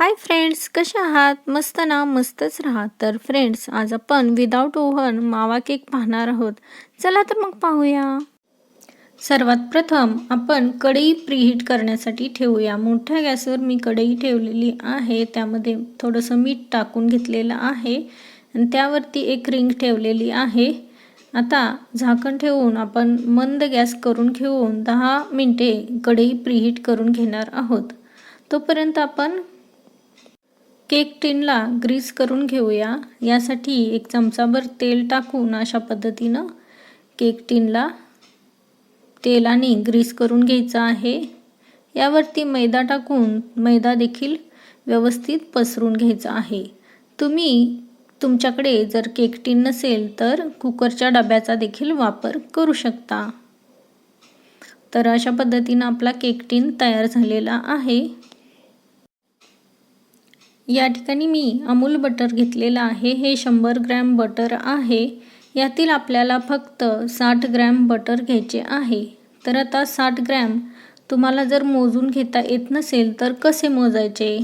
Hi friends कसे आहात? मस्त ना? मस्तच राहा. तर फ्रेंड्स आज आपण विदाऊट ओव्हन मावा केक पाहणार आहोत. चला तर मग पाहूया. सर्वात प्रथम आपण कढई प्रीहीट करण्यासाठी ठेवूया. मोठ्या गॅसवर मी कढई ठेवलेली आहे. त्यामध्ये थोडंसं मीठ टाकून घेतलेलं आहे. आणि त्यावरती एक रिंग ठेवलेली आहे. आता झाकण ठेवून आपण मंद गॅस करून घेऊन दहा मिनटे कढई प्रीहीट करून घेणार आहोत. तोपर्यंत आपण केक टिनला ग्रीस करून घेऊया. यासाठी एक चमचाभर तेल टाकून अशा पद्धतीनं केक टिनला तेलाने ग्रीस करून घ्यायचं आहे. यावरती मैदा टाकून मैदा देखील व्यवस्थित पसरून घ्यायचा आहे. तुम्ही तुमच्याकडे जर केक टिन नसेल तर कुकरच्या डब्याचा देखील वापर करू शकता. तर अशा पद्धतीनं आपला केक टिन तयार झालेला आहे. या ठिकाणी मी अमूल बटर घेतलेलं आहे. हे शंभर ग्रॅम बटर आहे. यातील आपल्याला फक्त साठ ग्रॅम बटर घ्यायचे आहे. तर आता साठ ग्रॅम तुम्हाला जर मोजून घेता येत नसेल तर कसे मोजायचे?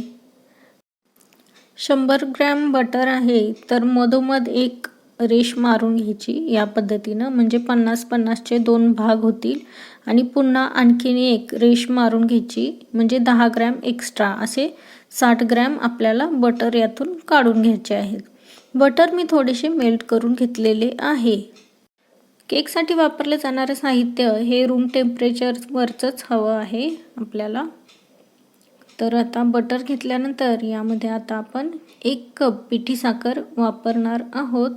शंभर ग्रॅम बटर आहे. तर मधोमध एक रेश मारून घ्यायची या पद्धतीनं. म्हणजे पन्नास पन्नासचे दोन भाग होतील. आणि पुन्हा आणखीन एक रेश मारून घ्यायची. म्हणजे दहा ग्रॅम एक्स्ट्रा असे साठ ग्रॅम आपल्याला बटर यातून काढून घ्यायचे आहेत. बटर मी थोडेसे मेल्ट करून घेतलेले आहे. केकसाठी वापरले जाणारे साहित्य हे रूम टेम्परेचरवरचंच हवं आहे आपल्याला. तर आता बटर घेतल्यानंतर यामध्ये आता आपण एक कप पिठी साखर वापरणार आहोत.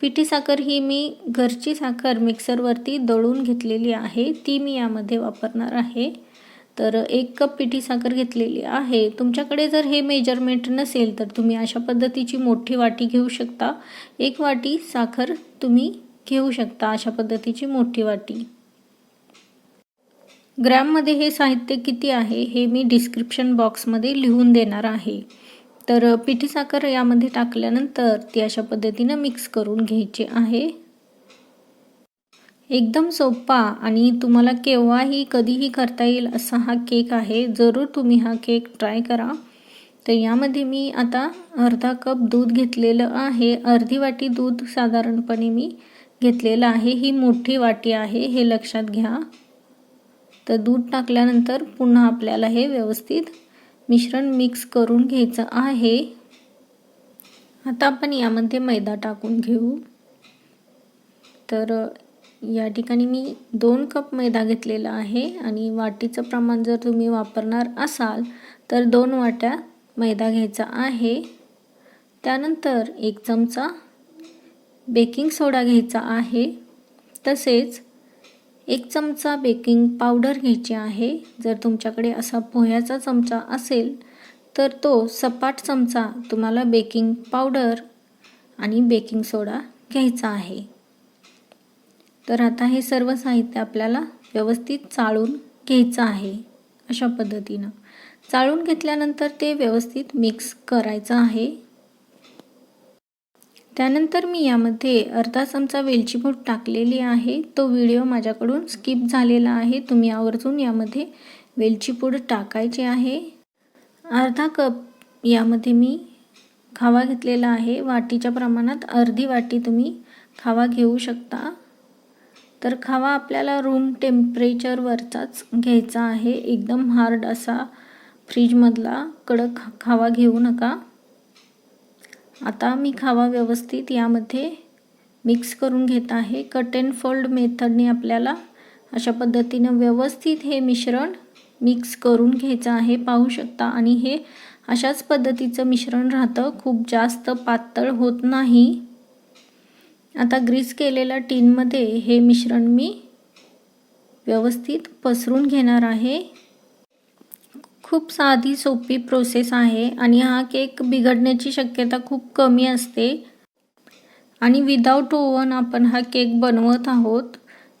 पिठी साखर ही मी घरची साखर मिक्सरवरती दळून घेतलेली आहे. ती मी यामध्ये वापरणार आहे. तर एक कप पिठी साखर घेतलेली आहे. तुमच्याकडे जर हे मेजरमेंट नसेल तर तुम्ही अशा पद्धतीची मोठी वाटी घेऊ शकता. एक वाटी साखर तुम्ही घेऊ शकता अशा पद्धतीची मोठी वाटी. ग्रॅममध्ये हे साहित्य किती आहे हे मी डिस्क्रिप्शन बॉक्समध्ये लिहून देणार आहे. तर पिठी साखर यामध्ये टाकल्यानंतर ती अशा पद्धतीनं मिक्स करून घ्यायची आहे. एकदम सोपा आणि तुम्हाला केव्हाही कधीही करता येईल असा हा केक आहे. जरूर तुम्ही हा केक ट्राय करा. तर यामध्ये मी आता अर्धा कप दूध घेतलेलं आहे. अर्धी वाटी दूध साधारणपणे मी घेतलेलं आहे. ही मोठी वाटी आहे हे लक्षात घ्या. तर दूध टाकल्यानंतर पुन्हा आपल्याला हे व्यवस्थित मिश्रण मिक्स करून घ्यायचं आहे. आता आपण यामध्ये मैदा टाकून घेऊ. तर या ठिकाणी मी दोन कप मैदा घेतलेला आहे आणि वाटीचं प्रमाण जर तुम्ही वापरणार असाल तर दोन वाट्या मैदा घ्यायचा आहे. त्यानंतर एक चमचा बेकिंग सोडा घ्यायचा आहे. तसेच एक चमचा बेकिंग पावडर घ्यायची आहे. जर तुमच्याकडे असा पोह्याचा चमचा असेल तर तो सपाट चमचा तुम्हाला बेकिंग पावडर आणि बेकिंग सोडा घ्यायचा आहे. तर आता हे सर्व साहित्य आपल्याला व्यवस्थित चाळून घ्यायचं आहे अशा पद्धतीनं. चाळून घेतल्यानंतर ते व्यवस्थित मिक्स करायचं आहे. त्यानंतर मी यामध्ये अर्धा चमचा वेलची पूड टाकलेली आहे. तो व्हिडिओ माझ्याकडून स्किप झालेला आहे. तुम्ही आवर्जून यामध्ये वेलची पूड टाकायची आहे. अर्धा कप यामध्ये मी खावा घेतलेला आहे. वाटीच्या प्रमाणात अर्धी वाटी तुम्ही खावा घेऊ शकता. तर खावा आपल्याला रूम टेम्परेचरवरचाच घ्यायचा आहे. एकदम हार्ड असा फ्रीजमधला कडक खावा घेऊ नका. आता मी खावा व्यवस्थित यामध्ये मिक्स करून घेत आहे. कट अँड फोल्ड मेथडने आपल्याला अशा पद्धतीनं व्यवस्थित हे मिश्रण मिक्स करून घ्यायचं आहे. पाहू शकता आणि हे अशाच पद्धतीचं मिश्रण राहतं. खूप जास्त पातळ होत नाही. आता ग्रीस केलेल्या टीनमध्ये हे मिश्रण मी व्यवस्थित पसरून घेणार आहे. खूप साधी सोपी प्रोसेस आहे आणि हा केक बिघडण्याची शक्यता खूप कमी असते. आणि विदाऊट ओव्हन आपण हा केक बनवत आहोत.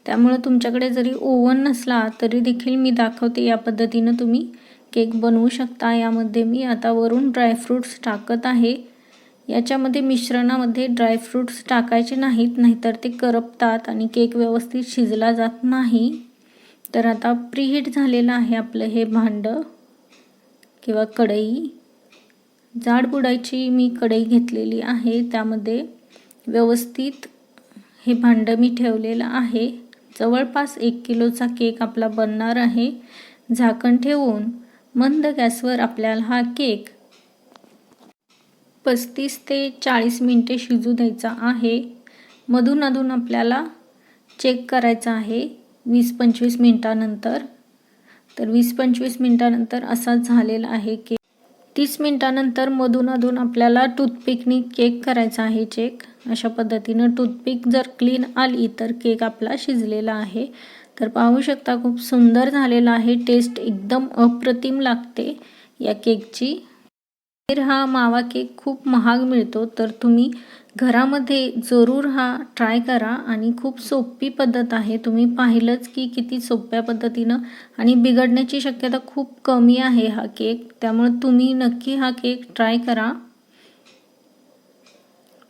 त्यामुळे तुमच्याकडे जरी ओव्हन नसला तरी देखील मी दाखवते या पद्धतीनं तुम्ही केक बनवू शकता. यामध्ये मी आता वरून ड्रायफ्रूट्स टाकत आहे. याच्यामध्ये मिश्रणामध्ये ड्रायफ्रूट्स टाकायचे नाहीत नाहीतर ते करपतात आणि केक व्यवस्थित शिजला जात नाही. तर आता प्रीहीट झालेलं आहे आपलं हे भांडं किंवा कढई. जाड बुडायची मी कढई घेतलेली आहे त्यामध्ये व्यवस्थित हे भांडं मी ठेवलेलं आहे. जवळपास एक किलोचा केक आपला बनणार आहे. झाकण ठेवून मंद गॅसवर आपल्याला हा केक पस्तीस ते चाळीस मिनटे शिजू द्यायचा आहे. मधून अधून आपल्याला चेक करायचा आहे वीस पंचवीस मिनटानंतर. तर वीस पंचवीस मिनटानंतर असा झालेला आहे केक तीस मिनटानंतर मधून अधून आपल्याला टूथपिकनी केक करायचा आहे चेक अशा पद्धतीनं टूथपिक जर क्लीन आली तर केक आपला शिजलेला आहे. तर पाहू शकता खूप सुंदर झालेला आहे. टेस्ट एकदम अप्रतिम लागते या केकची हा मावा केक खूप महाग मिळतो तर तुम्ही घरामध्ये जरूर हा ट्राय करा आणि खूप सोपी पद्धत आहे. तुम्ही पाहिलंच की किती सोप्या पद्धतीनं आणि बिघडण्याची शक्यता खूप कमी आहे हा केक. त्यामुळे तुम्ही नक्की हा केक ट्राय करा.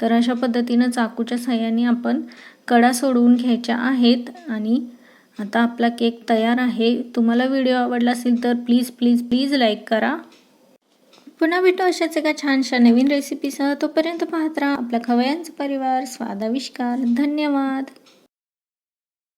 तर अशा पद्धतीनं चाकूच्या साह्याने आपण कडा सोडवून घ्यायच्या आहेत आणि आता आपला केक तयार आहे. तुम्हाला व्हिडिओ आवडला असेल तर प्लीज प्लीज प्लीज लाईक करा. पुन्हा भेटू अशाच एका छानशा नवीन रेसिपीसह तोपर्यंत पाहत राहा आपल्या खवयांचा परिवार स्वादाविष्कार धन्यवाद.